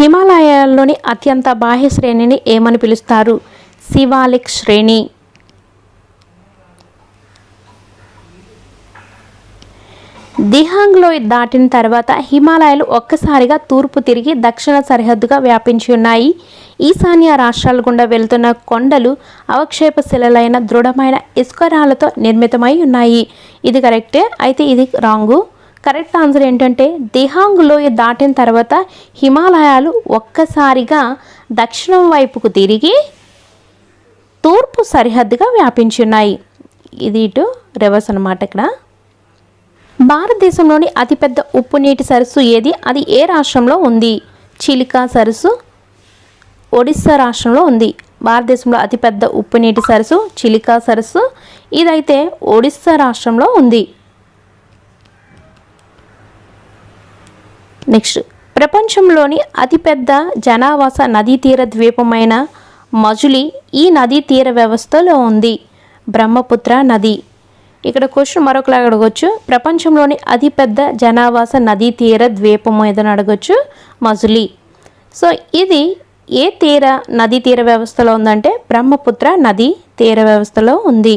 హిమాలయాల్లోని అత్యంత బాహ్య శ్రేణిని ఏమని పిలుస్తారు? శివాలిక్ శ్రేణి. దిహాంగ్ లోయ దాటిన తర్వాత హిమాలయాలు ఒక్కసారిగా తూర్పు తిరిగి దక్షిణ సరిహద్దుగా వ్యాపించి ఉన్నాయి. ఈశాన్య రాష్ట్రాల గుండా వెళ్తున్న కొండలు అవక్షేప శిలలైన దృఢమైన ఇస్కరాలతో నిర్మితమై ఉన్నాయి. ఇది కరెక్టే? అయితే ఇది రాంగు? కరెక్ట్ ఆన్సర్ ఏంటంటే దిహాంగ్ లోయ దాటిన తర్వాత హిమాలయాలు ఒక్కసారిగా దక్షిణం వైపుకు తిరిగి తూర్పు సరిహద్దుగా వ్యాపించి ఉన్నాయి ఇది ఇటు రివర్స్ అనమాట ఇక్కడ. భారతదేశంలోని అతిపెద్ద ఉప్పు నీటి సరస్సు ఏది? అది ఏ రాష్ట్రంలో ఉంది? చిలికా సరస్సు ఒడిస్సా రాష్ట్రంలో ఉంది. భారతదేశంలో అతిపెద్ద ఉప్పు నీటి సరస్సు చిలికా సరస్సు. ఇదైతే ఒడిస్సా రాష్ట్రంలో ఉంది. నెక్స్ట్. ప్రపంచంలోని అతిపెద్ద జనావాస నదీ తీర ద్వీపమైన మజులి ఈ నదీ తీర వ్యవస్థలో ఉంది. బ్రహ్మపుత్ర నది. ఇక్కడ క్వశ్చన్ మరొకలా అడగొచ్చు. ప్రపంచంలోని అతిపెద్ద జనావాస నదీ తీర ద్వీపం ఏదని అడగొచ్చు. మజులి. సో ఇది ఏ తీర నదీ తీర వ్యవస్థలో ఉందంటే బ్రహ్మపుత్ర నది తీర వ్యవస్థలో ఉంది.